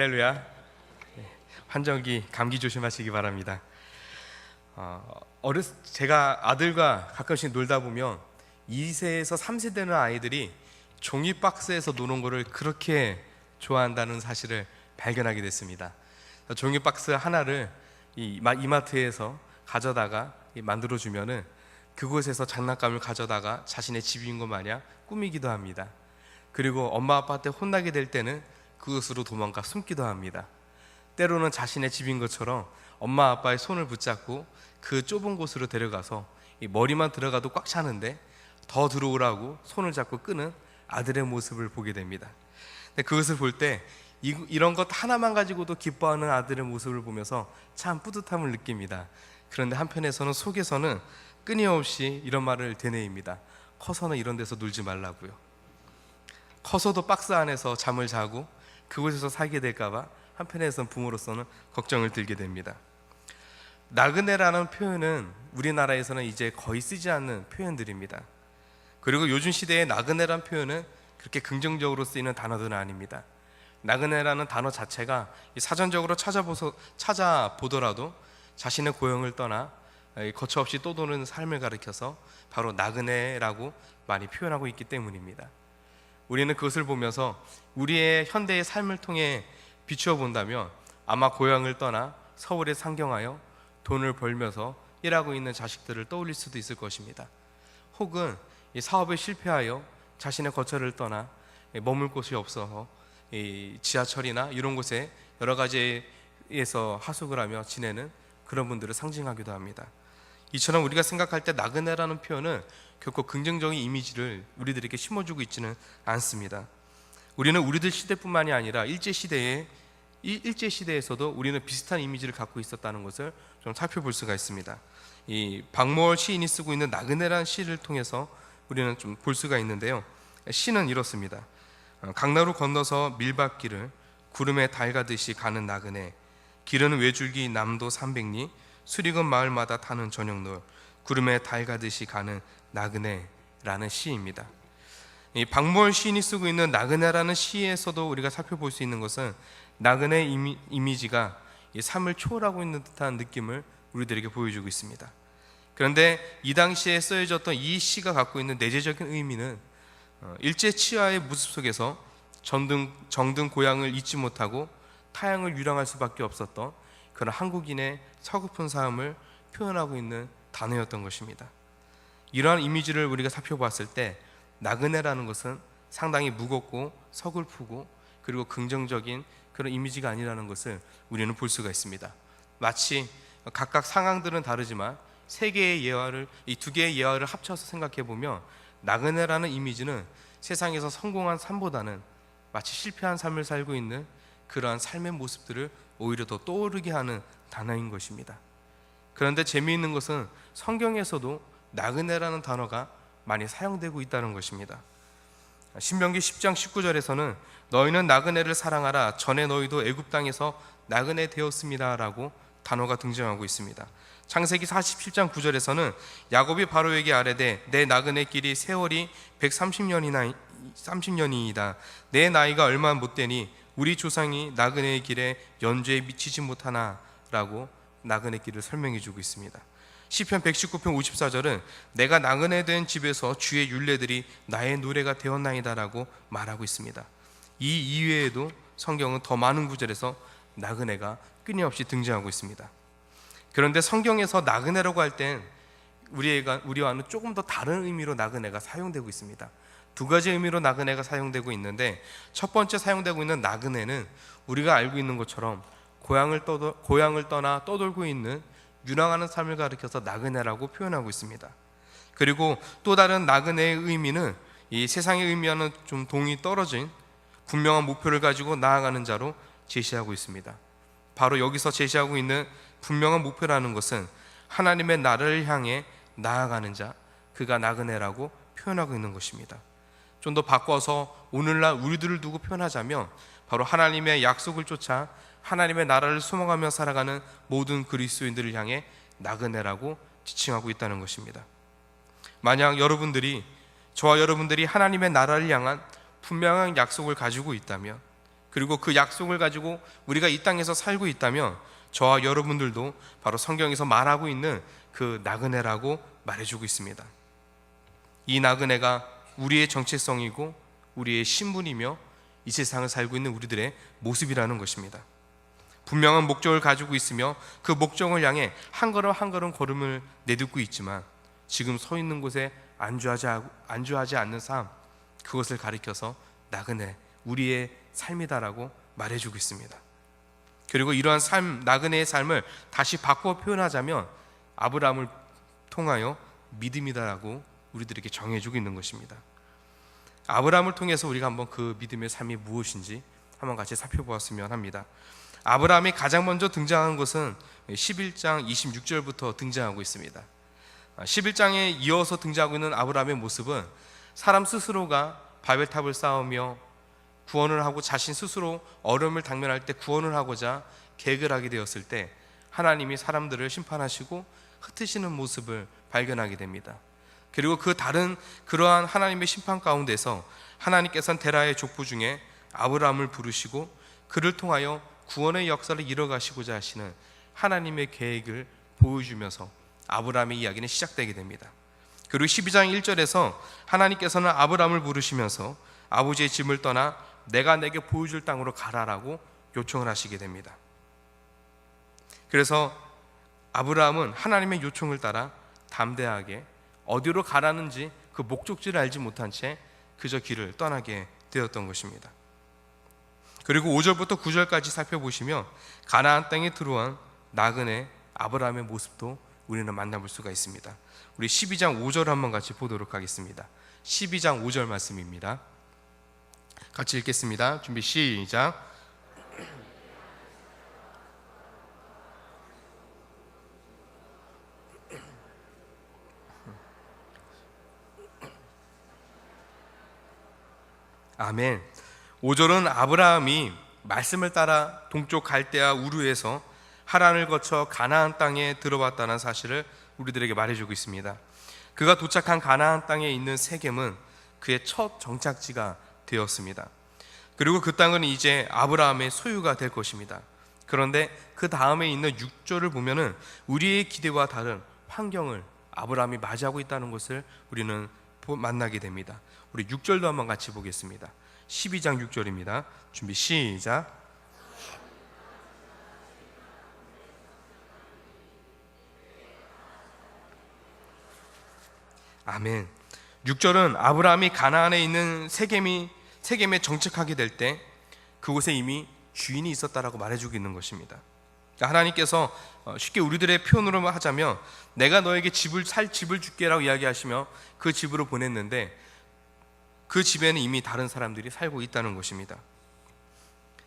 할렐루야. 네, 환절기 감기 조심하시기 바랍니다. 어, 어렸 제가 아들과 가끔씩 놀다 보면 2세에서 3세 되는 아이들이 종이 박스에서 노는 거를 그렇게 좋아한다는 사실을 발견하게 됐습니다. 종이 박스 하나를 이 마- 이마트에서 가져다가 이 만들어 주면은 그곳에서 장난감을 가져다가 자신의 집인 것 마냥 꾸미기도 합니다. 그리고 엄마 아빠한테 혼나게 될 때는 그것으로 도망가 숨기도 합니다. 때로는 자신의 집인 것처럼 엄마 아빠의 손을 붙잡고 그 좁은 곳으로 데려가서 이 머리만 들어가도 꽉 차는데 더 들어오라고 손을 잡고 끄는 아들의 모습을 보게 됩니다. 근데 그것을 볼 때 이런 것 하나만 가지고도 기뻐하는 아들의 모습을 보면서 참 뿌듯함을 느낍니다. 그런데 한편에서는 속에서는 끊임없이 이런 말을 되뇌입니다. 커서는 이런 데서 놀지 말라고요. 커서도 박스 안에서 잠을 자고 그곳에서 살게 될까봐 한편에선 부모로서는 걱정을 들게 됩니다. 나그네라는 표현은 우리나라에서는 이제 거의 쓰지 않는 표현들입니다. 그리고 요즘 시대의 나그네란 표현은 그렇게 긍정적으로 쓰이는 단어들은 아닙니다. 나그네라는 단어 자체가 이 사전적으로 찾아보서 찾아보더라도 자신의 고향을 떠나 이 거처 없이 떠도는 삶을 가리켜서 바로 나그네라고 많이 표현하고 있기 때문입니다. 우리는 그것을 보면서 우리의 현대의 삶을 통해 비추어 본다면 아마 고향을 떠나 서울에 상경하여 돈을 벌면서 일하고 있는 자식들을 떠올릴 수도 있을 것입니다. 혹은 이 사업에 실패하여 자신의 거처를 떠나 머물 곳이 없어서 이 지하철이나 이런 곳에 여러 가지에서 하숙을 하며 지내는 그런 분들을 상징하기도 합니다. 이처럼 우리가 생각할 때 나그네라는 표현은 결코 긍정적인 이미지를 우리들에게 심어주고 있지는 않습니다. 우리는 우리들 시대뿐만이 아니라 일제 시대에 일제 시대에서도 우리는 비슷한 이미지를 갖고 있었다는 것을 좀 살펴볼 수가 있습니다. 이 박모월 시인이 쓰고 있는 나그네라는 시를 통해서 우리는 좀 볼 수가 있는데요. 시는 이렇습니다. 어, 강나루 건너서 밀밭길을 구름에 달가듯이 가는 나그네 길은 외줄기 남도 300리 수리건 마을마다 타는 저녁노을 구름에 달 가듯이 가는 나그네라는 시입니다. 이 박모월 시인이 쓰고 있는 나그네라는 시에서도 우리가 살펴볼 수 있는 것은 나그네 이미, 이미지가 이 삶을 초월하고 있는 듯한 느낌을 우리들에게 보여주고 있습니다. 그런데 이 당시에 쓰여졌던 이 시가 갖고 있는 내재적인 의미는 어, 일제 치하의 모습 속에서 정든, 정든 고향을 잊지 못하고 타향을 유랑할 수밖에 없었던 그런 한국인의 서글픈 삶을 표현하고 있는 단어였던 것입니다. 이러한 이미지를 우리가 살펴봤을 때 나그네라는 것은 상당히 무겁고 서글프고 그리고 긍정적인 그런 이미지가 아니라는 것을 우리는 볼 수가 있습니다. 마치 각각 상황들은 다르지만 세 개의 예화를 이 두 개의 예화를 합쳐서 생각해 보면 나그네라는 이미지는 세상에서 성공한 삶보다는 마치 실패한 삶을 살고 있는 그러한 삶의 모습들을 오히려 더 떠오르게 하는 단어인 것입니다. 그런데 재미있는 것은 성경에서도 나그네라는 단어가 많이 사용되고 있다는 것입니다. 신명기 10장 19절에서는 너희는 나그네를 사랑하라 전에 너희도 애굽 땅에서 나그네 되었습니다라고 단어가 등장하고 있습니다. 창세기 47장 9절에서는 야곱이 바로에게 아뢰되 내 나그네 길이 세월이 130년이나 30년이다. 내 나이가 얼마 못 되니 우리 조상이 나그네의 길에 연주에 미치지 못하나라고 나그네 길을 설명해 주고 있습니다. 시편 119편 54절은 내가 나그네 된 집에서 주의 율례들이 나의 노래가 되었나이다라고 말하고 있습니다. 이 이외에도 성경은 더 많은 구절에서 나그네가 끊임없이 등장하고 있습니다. 그런데 성경에서 나그네라고 할 땐 우리가 우리와는 조금 더 다른 의미로 나그네가 사용되고 있습니다. 두 가지 의미로 나그네가 사용되고 있는데 첫 번째 사용되고 있는 나그네는 우리가 알고 있는 것처럼 고향을 떠도, 고향을 떠나 떠돌고 있는 유랑하는 삶을 가리켜서 나그네라고 표현하고 있습니다. 그리고 또 다른 나그네의 의미는 이 세상의 의미와는 좀 동이 떨어진 분명한 목표를 가지고 나아가는 자로 제시하고 있습니다. 바로 여기서 제시하고 있는 분명한 목표라는 것은 하나님의 나라를 향해 나아가는 자, 그가 나그네라고 표현하고 있는 것입니다. 좀 더 바꿔서 오늘날 우리들을 두고 표현하자면 바로 하나님의 약속을 쫓아 하나님의 나라를 소망하며 살아가는 모든 그리스도인들을 향해 나그네라고 지칭하고 있다는 것입니다. 만약 여러분들이 저와 여러분들이 하나님의 나라를 향한 분명한 약속을 가지고 있다면 그리고 그 약속을 가지고 우리가 이 땅에서 살고 있다면 저와 여러분들도 바로 성경에서 말하고 있는 그 나그네라고 말해주고 있습니다. 이 나그네가 우리의 정체성이고 우리의 신분이며 이 세상을 살고 있는 우리들의 모습이라는 것입니다. 분명한 목적을 가지고 있으며 그 목적을 향해 한 걸음 한 걸음 걸음을 내딛고 있지만 지금 서 있는 곳에 안주하지, 안주하지 않는 삶 그것을 가리켜서 나그네 우리의 삶이다라고 말해주고 있습니다. 그리고 이러한 삶 나그네의 삶을 다시 바꿔 표현하자면 아브라함을 통하여 믿음이다라고 우리들에게 정해주고 있는 것입니다. 아브라함을 통해서 우리가 한번 그 믿음의 삶이 무엇인지 한번 같이 살펴보았으면 합니다. 아브라함이 가장 먼저 등장한 것은 11장 26절부터 등장하고 있습니다. 11장에 이어서 등장하고 있는 아브라함의 모습은 사람 스스로가 바벨탑을 쌓으며 구원을 하고 자신 스스로 어려움을 당면할 때 구원을 하고자 계획을 하게 되었을 때 하나님이 사람들을 심판하시고 흩으시는 모습을 발견하게 됩니다. 그리고 그 다른 그러한 하나님의 심판 가운데서 하나님께서는 데라의 족보 중에 아브라함을 부르시고 그를 통하여 구원의 역사를 이뤄가시고자 하시는 하나님의 계획을 보여주면서 아브라함의 이야기는 시작되게 됩니다. 그리고 12장 1절에서 하나님께서는 아브라함을 부르시면서 아버지의 짐을 떠나 내가 내게 보여줄 땅으로 가라라고 요청을 하시게 됩니다. 그래서 아브라함은 하나님의 요청을 따라 담대하게 어디로 가라는지 그 목적지를 알지 못한 채 그저 길을 떠나게 되었던 것입니다. 그리고 5절부터 9절까지 살펴보시면 가나안 땅에 들어온 나그네 아브라함의 모습도 우리는 만나볼 수가 있습니다. 우리 12장 5절 한번 같이 보도록 하겠습니다. 12장 5절 말씀입니다. 같이 읽겠습니다. 준비 시작. 아멘. 5절은 아브라함이 말씀을 따라 동쪽 갈대아 우르에서 하란을 거쳐 가나안 땅에 들어왔다는 사실을 우리들에게 말해주고 있습니다. 그가 도착한 가나안 땅에 있는 세겜은 그의 첫 정착지가 되었습니다. 그리고 그 땅은 이제 아브라함의 소유가 될 것입니다. 그런데 그 다음에 있는 6절을 보면은 우리의 기대와 다른 환경을 아브라함이 맞이하고 있다는 것을 우리는 만나게 됩니다. 우리 6절도 한번 같이 보겠습니다. 12장 6절입니다. 준비 시작. 아멘. 6절은 아브라함이 가나안에 있는 세겜이 세겜에 정착하게 될 때 그곳에 이미 주인이 있었다라고 말해주고 있는 것입니다. 그러니까 하나님께서 어, 쉽게 우리들의 표현으로 하자면 내가 너에게 집을 살 집을 줄게라고 이야기하시며 그 집으로 보냈는데 그 집에는 이미 다른 사람들이 살고 있다는 것입니다.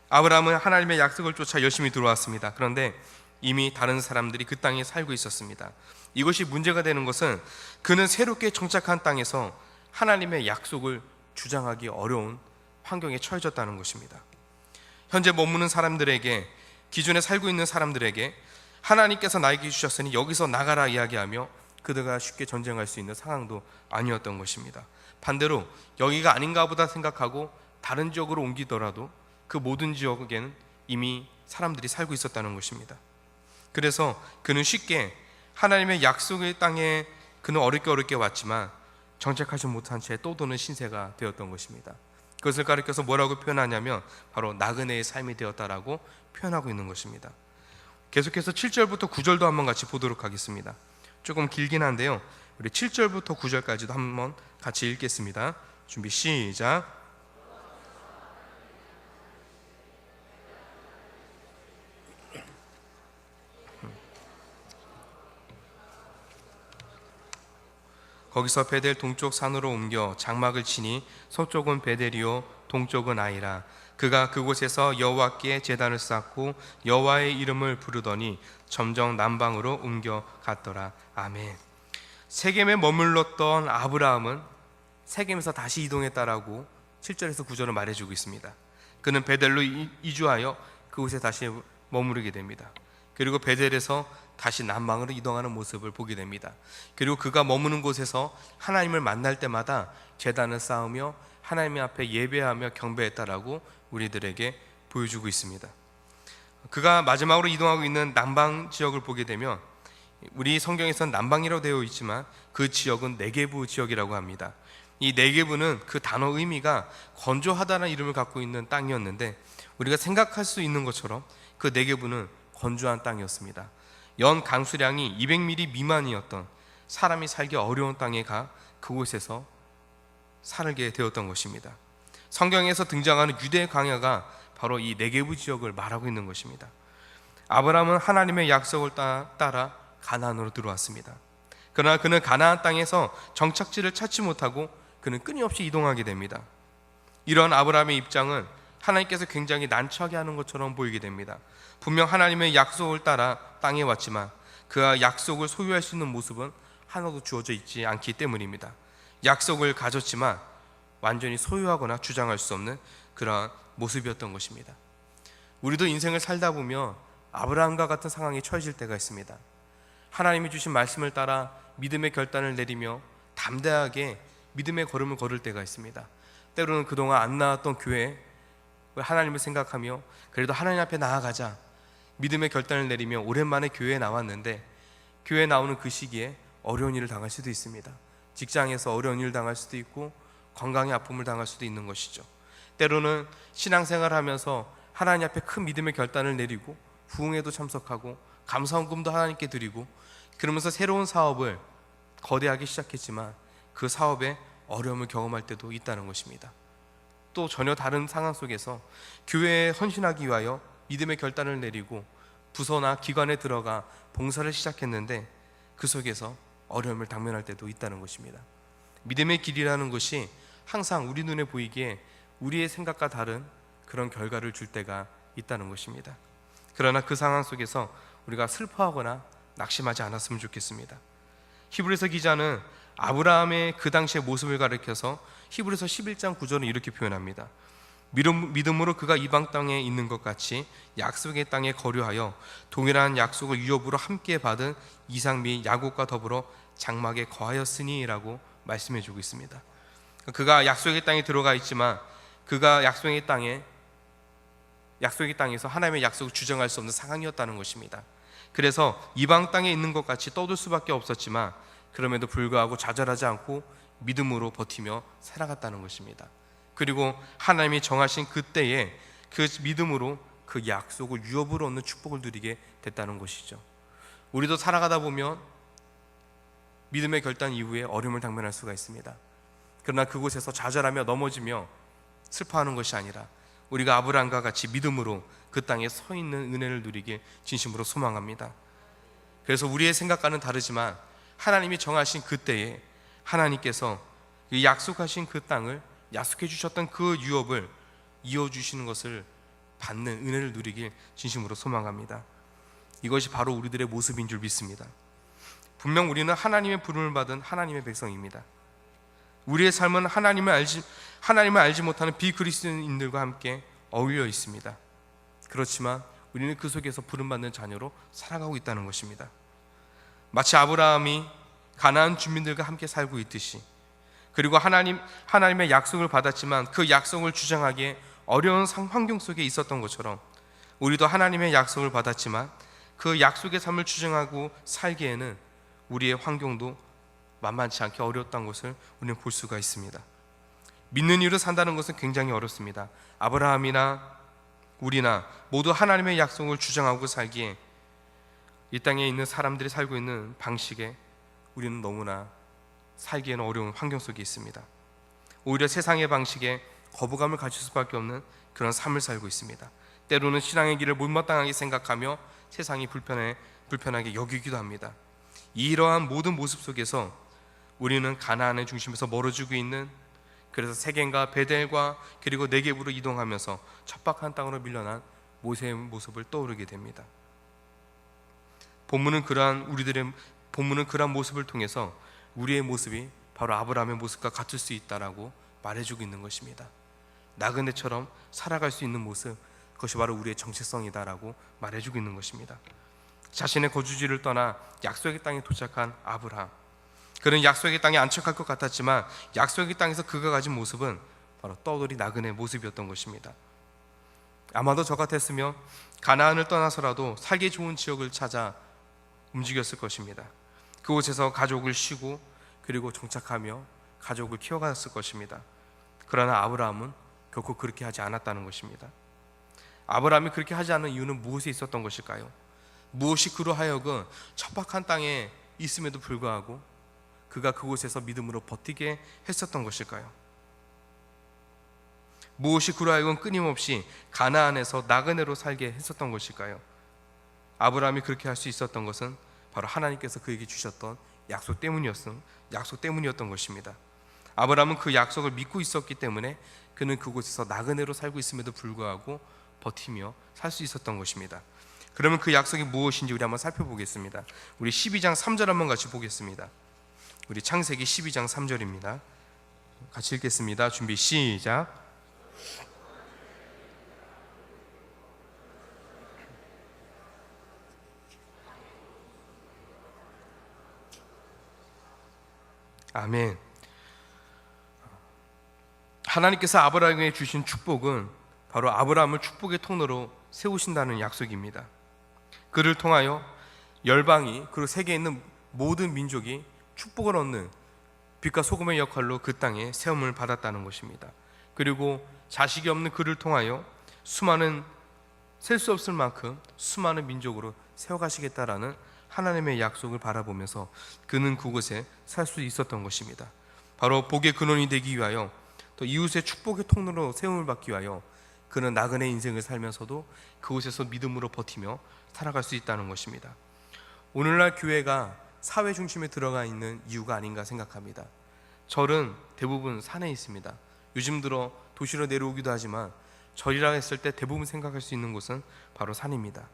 아브라함은 하나님의 약속을 쫓아 열심히 들어왔습니다. 그런데 이미 다른 사람들이 그 땅에 살고 있었습니다. 이것이 문제가 되는 것은 그는 새롭게 정착한 땅에서 하나님의 약속을 주장하기 어려운 환경에 처해졌다는 것입니다. 현재 머무는 사람들에게 기존에 살고 있는 사람들에게 하나님께서 나에게 주셨으니 여기서 나가라 이야기하며 그들과 쉽게 전쟁할 수 있는 상황도 아니었던 것입니다. 반대로 여기가 아닌가 보다 생각하고 다른 지역으로 옮기더라도 그 모든 지역에는 이미 사람들이 살고 있었다는 것입니다. 그래서 그는 쉽게 하나님의 약속의 땅에 그는 어렵게 어렵게 왔지만 정착하지 못한 채 또 도는 신세가 되었던 것입니다. 그것을 가리켜서 뭐라고 표현하냐면 바로 나그네의 삶이 되었다라고 표현하고 있는 것입니다. 계속해서 7절부터 9절도 한번 같이 보도록 하겠습니다. 조금 길긴 한데요. 우리 7절부터 9절까지도 한번 같이 읽겠습니다. 준비 시작. 거기서 베델 동쪽 산으로 옮겨 장막을 치니 서쪽은 베델이요 동쪽은 아이라 그가 그곳에서 여호와께 제단을 쌓고 여호와의 이름을 부르더니 점점 남방으로 옮겨 갔더라 아멘. 세겜에 머물렀던 아브라함은 세겜에서 다시 이동했다라고 7절에서 9절을 말해 주고 있습니다. 그는 베델로 이주하여 그곳에 다시 머무르게 됩니다. 그리고 베델에서 다시 남방으로 이동하는 모습을 보게 됩니다. 그리고 그가 머무는 곳에서 하나님을 만날 때마다 제단을 쌓으며 하나님 앞에 예배하며 경배했다라고 우리들에게 보여주고 있습니다. 그가 마지막으로 이동하고 있는 남방 지역을 보게 되면 우리 성경에서는 남방이라고 되어 있지만 그 지역은 네게부 지역이라고 합니다. 이 네게부는 그 단어 의미가 건조하다는 이름을 갖고 있는 땅이었는데 우리가 생각할 수 있는 것처럼 그 네게부는 건조한 땅이었습니다. 연 강수량이 200mm 미만이었던 사람이 살기 어려운 땅에 가 그곳에서 살게 되었던 것입니다. 성경에서 등장하는 유대 광야가 바로 이 네게부 지역을 말하고 있는 것입니다. 아브라함은 하나님의 약속을 따- 따라 가나안으로 들어왔습니다. 그러나 그는 가나안 땅에서 정착지를 찾지 못하고 그는 끊임없이 이동하게 됩니다. 이런 아브라함의 입장은 하나님께서 굉장히 난처하게 하는 것처럼 보이게 됩니다. 분명 하나님의 약속을 따라 땅에 왔지만 그 약속을 소유할 수 있는 모습은 하나도 주어져 있지 않기 때문입니다. 약속을 가졌지만 완전히 소유하거나 주장할 수 없는 그러한 모습이었던 것입니다. 우리도 인생을 살다 보면 아브라함과 같은 상황에 처해질 때가 있습니다. 하나님이 주신 말씀을 따라 믿음의 결단을 내리며 담대하게 믿음의 걸음을 걸을 때가 있습니다. 때로는 그동안 안 나왔던 교회 하나님을 생각하며 그래도 하나님 앞에 나아가자 믿음의 결단을 내리며 오랜만에 교회에 나왔는데 교회에 나오는 그 시기에 어려운 일을 당할 수도 있습니다. 직장에서 어려운 일을 당할 수도 있고 건강의 아픔을 당할 수도 있는 것이죠. 때로는 신앙생활을 하면서 하나님 앞에 큰 믿음의 결단을 내리고 부흥에도 참석하고 감사원금도 하나님께 드리고 그러면서 새로운 사업을 거대하게 시작했지만 그 사업에 어려움을 경험할 때도 있다는 것입니다. 또 전혀 다른 상황 속에서 교회에 헌신하기 위하여 믿음의 결단을 내리고 부서나 기관에 들어가 봉사를 시작했는데 그 속에서 어려움을 당면할 때도 있다는 것입니다. 믿음의 길이라는 것이 항상 우리 눈에 보이기에 우리의 생각과 다른 그런 결과를 줄 때가 있다는 것입니다. 그러나 그 상황 속에서 우리가 슬퍼하거나 낙심하지 않았으면 좋겠습니다. 히브리서 기자는 아브라함의 그 당시의 모습을 가리켜서 히브리서 11장 9절은 이렇게 표현합니다. 믿음, 믿음으로 그가 이방 땅에 있는 것 같이 약속의 땅에 거류하여 동일한 약속을 유업으로 함께 받은 이삭 및 야곱과 더불어 장막에 거하였으니라고 말씀해 주고 있습니다. 그가 약속의 땅에 들어가 있지만 그가 약속의 땅에 약속의 땅에서 하나님의 약속을 주장할 수 없는 상황이었다는 것입니다. 그래서 이방 땅에 있는 것 같이 떠들 수밖에 없었지만 그럼에도 불구하고 좌절하지 않고 믿음으로 버티며 살아갔다는 것입니다. 그리고 하나님이 정하신 그때에 그 믿음으로 그 약속을 유업으로 얻는 축복을 누리게 됐다는 것이죠. 우리도 살아가다 보면 믿음의 결단 이후에 어려움을 당면할 수가 있습니다. 그러나 그곳에서 좌절하며 넘어지며 슬퍼하는 것이 아니라 우리가 아브라함과 같이 믿음으로 그 땅에 서 있는 은혜를 누리길 진심으로 소망합니다. 그래서 우리의 생각과는 다르지만 하나님이 정하신 그때에 하나님께서 이 약속하신 그 땅을 약속해 주셨던 그 유업을 이어 주시는 것을 받는 은혜를 누리길 진심으로 소망합니다. 이것이 바로 우리들의 모습인 줄 믿습니다. 분명 우리는 하나님의 부름을 받은 하나님의 백성입니다. 우리의 삶은 하나님을 알지 하나님을 알지 못하는 비그리스도인들과 함께 어울려 있습니다. 그렇지만 우리는 그 속에서 부름 받는 자녀로 살아가고 있다는 것입니다. 마치 아브라함이 가나안 주민들과 함께 살고 있듯이 그리고 하나님 하나님의 약속을 받았지만 그 약속을 주장하기에 어려운 상 환경 속에 있었던 것처럼 우리도 하나님의 약속을 받았지만 그 약속의 삶을 주장하고 살기에는 우리의 환경도 만만치 않게 어려웠던 것을 우리는 볼 수가 있습니다. 믿는 이로 산다는 것은 굉장히 어렵습니다. 아브라함이나 우리나 모두 하나님의 약속을 주장하고 살기에 이 땅에 있는 사람들이 살고 있는 방식에 우리는 너무나 살기에는 어려운 환경 속에 있습니다. 오히려 세상의 방식에 거부감을 가질 수밖에 없는 그런 삶을 살고 있습니다. 때로는 신앙의 길을 못마땅하게 생각하며 세상이 불편해 불편하게 여기기도 합니다. 이러한 모든 모습 속에서 우리는 가나안의 중심에서 멀어지고 있는 그래서 세겜과 베델과 그리고 네겝으로 이동하면서 척박한 땅으로 밀려난 모세의 모습을 떠오르게 됩니다. 본문은 그러한 우리들의 본문은 그러한 모습을 통해서 우리의 모습이 바로 아브라함의 모습과 같을 수 있다라고 말해주고 있는 것입니다. 나그네처럼 살아갈 수 있는 모습 그것이 바로 우리의 정체성이다라고 말해주고 있는 것입니다. 자신의 거주지를 떠나 약속의 땅에 도착한 아브라함 그는 약속의 땅에 안착할 것 같았지만 약속의 땅에서 그가 가진 모습은 바로 떠돌이 나그네 모습이었던 것입니다. 아마도 저 같았으면 가나안을 떠나서라도 살기 좋은 지역을 찾아 움직였을 것입니다. 그곳에서 가족을 쉬고 그리고 정착하며 가족을 키워갔을 것입니다. 그러나 아브라함은 결코 그렇게 하지 않았다는 것입니다. 아브라함이 그렇게 하지 않은 이유는 무엇에 있었던 것일까요? 무엇이 그로 하여금 척박한 땅에 있음에도 불구하고 그가 그곳에서 믿음으로 버티게 했었던 것일까요? 무엇이 그로 하여금 끊임없이 가나안에서 나그네로 살게 했었던 것일까요? 아브라함이 그렇게 할 수 있었던 것은 바로 하나님께서 그에게 주셨던 약속 때문이었음, 약속 때문이었던 것입니다. 아브라함은 그 약속을 믿고 있었기 때문에 그는 그곳에서 나그네로 살고 있음에도 불구하고 버티며 살 수 있었던 것입니다. 그러면 그 약속이 무엇인지 우리 한번 살펴보겠습니다. 우리 12장 3절 한번 같이 보겠습니다. 우리 창세기 12장 3절입니다. 같이 읽겠습니다. 준비 시작. 아멘. 하나님께서 아브라함에게 주신 축복은 바로 아브라함을 축복의 통로로 세우신다는 약속입니다. 그를 통하여 열방이 그리고 세계에 있는 모든 민족이 축복을 얻는 빛과 소금의 역할로 그 땅에 세움을 받았다는 것입니다. 그리고 자식이 없는 그를 통하여 수많은 셀 수 없을 만큼 수많은 민족으로 세워가시겠다라는 하나님의 약속을 바라보면서 그는 그곳에 살 수 있었던 것입니다. 바로 복의 근원이 되기 위하여 또 이웃의 축복의 통로로 세움을 받기 위하여 그는 나그네 인생을 살면서도 그곳에서 믿음으로 버티며 살아갈 수 있다는 것입니다. 오늘날 교회가 사회 중심에 들어가 있는 이유가 아닌가 생각합니다. 절은 대부분 산에 있습니다. 요즘 들어 도시로 내려오기도 하지만 절이라 했을 때 대부분 생각할 수 있는 곳은 바로 산입니다.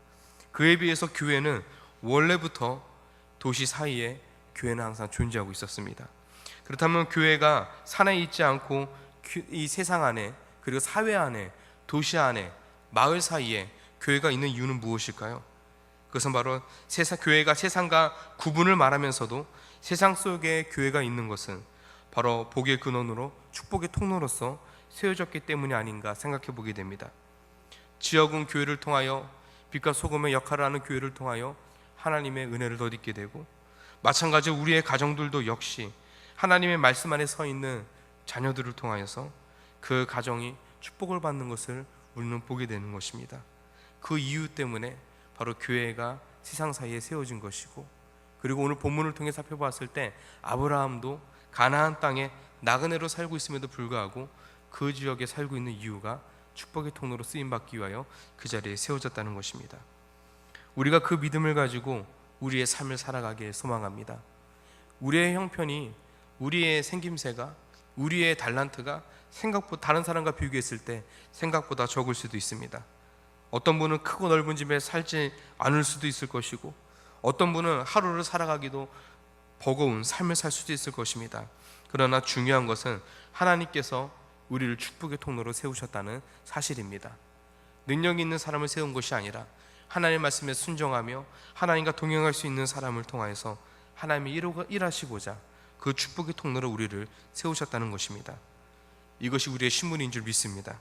그에 비해서 교회는 원래부터 도시 사이에 교회는 항상 존재하고 있었습니다. 그렇다면 교회가 산에 있지 않고 교- 이 세상 안에 그리고 사회 안에 도시 안에 마을 사이에 교회가 있는 이유는 무엇일까요? 그것은 바로 세상 교회가 세상과 구분을 말하면서도 세상 속에 교회가 있는 것은 바로 복의 근원으로 축복의 통로로서 세워졌기 때문이 아닌가 생각해 보게 됩니다. 지역은 교회를 통하여 빛과 소금의 역할을 하는 교회를 통하여 하나님의 은혜를 덧입게 되고 마찬가지로 우리의 가정들도 역시 하나님의 말씀 안에 서 있는 자녀들을 통하여서 그 가정이 축복을 받는 것을 우리는 보게 되는 것입니다. 그 이유 때문에 바로 교회가 세상 사이에 세워진 것이고 그리고 오늘 본문을 통해 살펴봤을 때 아브라함도 가나안 땅에 나그네로 살고 있음에도 불구하고 그 지역에 살고 있는 이유가 축복의 통로로 쓰임 받기 위하여 그 자리에 세워졌다는 것입니다. 우리가 그 믿음을 가지고 우리의 삶을 살아가기에 소망합니다. 우리의 형편이 우리의 생김새가 우리의 달란트가 생각보다 다른 사람과 비교했을 때 생각보다 적을 수도 있습니다. 어떤 분은 크고 넓은 집에 살지 않을 수도 있을 것이고 어떤 분은 하루를 살아가기도 버거운 삶을 살 수도 있을 것입니다. 그러나 중요한 것은 하나님께서 우리를 축복의 통로로 세우셨다는 사실입니다. 능력 있는 사람을 세운 것이 아니라 하나님의 말씀에 순종하며 하나님과 동행할 수 있는 사람을 통하여서 하나님이 일하시고자 그 축복의 통로로 우리를 세우셨다는 것입니다. 이것이 우리의 신분인 줄 믿습니다.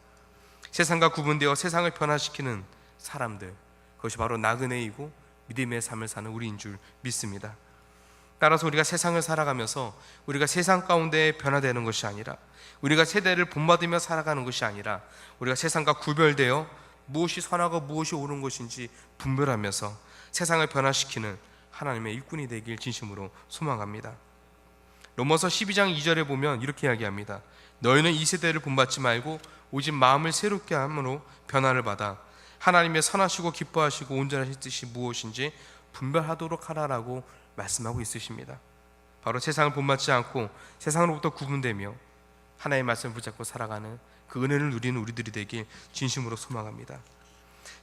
세상과 구분되어 세상을 변화시키는 사람들 그것이 바로 나그네이고 믿음의 삶을 사는 우리인 줄 믿습니다. 따라서 우리가 세상을 살아가면서 우리가 세상 가운데 변화되는 것이 아니라 우리가 세대를 본받으며 살아가는 것이 아니라 우리가 세상과 구별되어 무엇이 선하고 무엇이 옳은 것인지 분별하면서 세상을 변화시키는 하나님의 일꾼이 되길 진심으로 소망합니다. 로마서 12장 2절에 보면 이렇게 이야기합니다. 너희는 이 세대를 본받지 말고 오직 마음을 새롭게 함으로 변화를 받아 하나님의 선하시고 기뻐하시고 온전하신 뜻이 무엇인지 분별하도록 하라라고 말씀하고 있으십니다. 바로 세상을 본받지 않고 세상으로부터 구분되며 하나님의 말씀을 붙잡고 살아가는 그 은혜를 누리는 우리들이 되길 진심으로 소망합니다.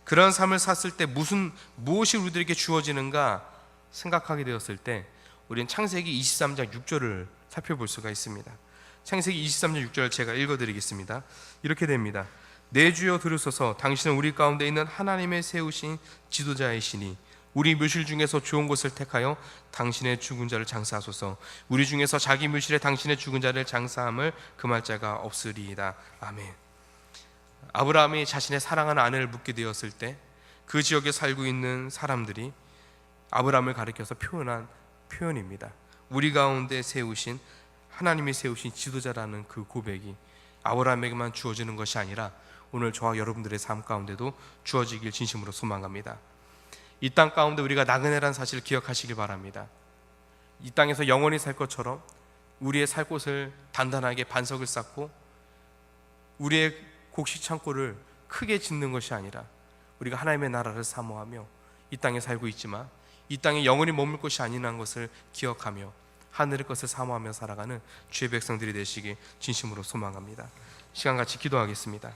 그런 삶을 샀을 때 무슨 무엇이 우리들에게 주어지는가 생각하게 되었을 때 우리는 창세기 23장 6절을 살펴볼 수가 있습니다. 창세기 23장 6절 제가 읽어드리겠습니다. 이렇게 됩니다. 내 주여 들으소서 당신은 우리 가운데 있는 하나님의 세우신 지도자이시니 우리 묘실 중에서 좋은 곳을 택하여 당신의 죽은 자를 장사하소서 우리 중에서 자기 묘실에 당신의 죽은 자를 장사함을 금할 자가 없으리이다 아멘 아브라함이 자신의 사랑하는 아내를 묻게 되었을 때 그 지역에 살고 있는 사람들이 아브라함을 가리켜서 표현한 표현입니다. 우리 가운데 세우신 하나님이 세우신 지도자라는 그 고백이 아브라함에게만 주어지는 것이 아니라 오늘 저와 여러분들의 삶 가운데도 주어지길 진심으로 소망합니다. 이 땅 가운데 우리가 나그네란 사실을 기억하시길 바랍니다. 이 땅에서 영원히 살 것처럼 우리의 살 곳을 단단하게 반석을 쌓고 우리의 곡식 창고를 크게 짓는 것이 아니라 우리가 하나님의 나라를 사모하며 이 땅에 살고 있지만 이 땅에 영원히 머물 것이 아니라는 것을 기억하며 하늘의 것을 사모하며 살아가는 주의 백성들이 되시길 진심으로 소망합니다. 시간 같이 기도하겠습니다.